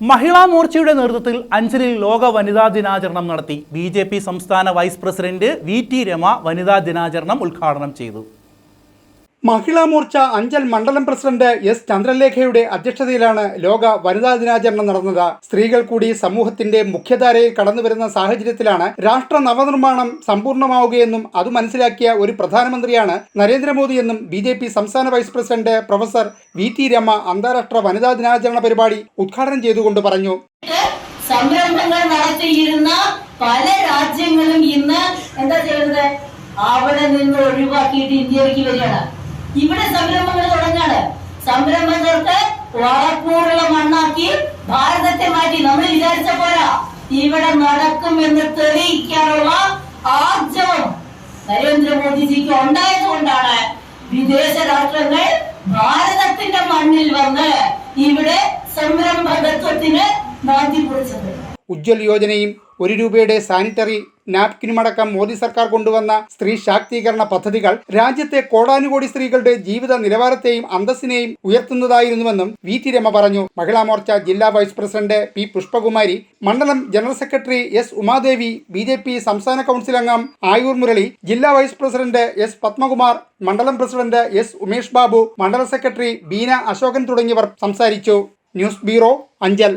മഹിളാ മോർച്ചയുടെ നേതൃത്വത്തിൽ അഞ്ചലിൽ ലോക വനിതാ ദിനാചരണം നടത്തി. ബി സംസ്ഥാന vice president V T Rama വനിതാ ദിനാചരണം ഉദ്ഘാടനം ചെയ്തു. മഹിളാ മോർച്ച അഞ്ചൽ മണ്ഡലം പ്രസിഡന്റ് എസ് ചന്ദ്രലേഖയുടെ അധ്യക്ഷതയിലാണ് ലോക വനിതാ ദിനാചരണം നടന്നത്. സ്ത്രീകൾ കൂടി സമൂഹത്തിന്റെ മുഖ്യധാരയിൽ കടന്നുവരുന്ന സാഹചര്യത്തിലാണ് രാഷ്ട്ര നവനിർമ്മാണം സമ്പൂർണമാവുകയെന്നും അത് മനസ്സിലാക്കിയ ഒരു പ്രധാനമന്ത്രിയാണ് നരേന്ദ്രമോദിയെന്നും ബി ജെ പി സംസ്ഥാന vice president professor V T Rama അന്താരാഷ്ട്ര വനിതാ ദിനാചരണ പരിപാടി ഉദ്ഘാടനം ചെയ്തുകൊണ്ട് പറഞ്ഞു. സംരംഭങ്ങൾ നടത്തിയിരുന്ന പല രാജ്യങ്ങളും ഇന്ന് എന്താ ചെയ്യുന്നത് അവിടെ നിന്ന് ഒഴിവാക്കിയിട്ട് ഇന്ത്യയിലേക്ക് വരികയാണ്. ഇവിടെ സംരംഭങ്ങൾ തുടങ്ങാണ്. സംരംഭങ്ങൾക്ക് വളക്കൂറുള്ള മണ്ണാക്കി ഭാരതത്തെ മാറ്റി. നമ്മൾ വിചാരിച്ച പോരാ ഇവിടെ നടക്കും എന്ന് തെളിയിക്കാനുള്ള ആർജവം നരേന്ദ്രമോദിജിക്ക് ഉണ്ടായത് കൊണ്ടാണ് വിദേശ രാഷ്ട്രങ്ങൾ ഭാരതത്തിന്റെ മണ്ണിൽ വന്ന് ഇവിടെ സംരംഭകത്വത്തിന് മാറ്റി കുറിച്ചത്. ഉജ്ജ്വൽ യോജനയും ഒരു രൂപയുടെ സാനിറ്ററി നാപ്കിനുമടക്കം മോദി സർക്കാർ കൊണ്ടുവന്ന സ്ത്രീ ശാക്തീകരണ പദ്ധതികൾ രാജ്യത്തെ കോടാനുകോടി സ്ത്രീകളുടെ ജീവിത നിലവാരത്തെയും അന്തസ്സിനെയും ഉയർത്തുന്നതായിരുന്നുവെന്നും വി ടി രമ പറഞ്ഞു. മഹിളാ മോർച്ച ജില്ലാ വൈസ് പ്രസിഡന്റ് പി പുഷ്പകുമാരി മണ്ഡലം general secretary S Umadevi B J P സംസ്ഥാന കൗൺസിൽ അംഗം ആയൂർ മുരളി ജില്ലാ വൈസ് പ്രസിഡന്റ് എസ് പത്മകുമാർ മണ്ഡലം പ്രസിഡന്റ് എസ് ഉമേഷ് ബാബു മണ്ഡല സെക്രട്ടറി ബീന അശോകൻ തുടങ്ങിയവർ സംസാരിച്ചു. News bureau Anchal.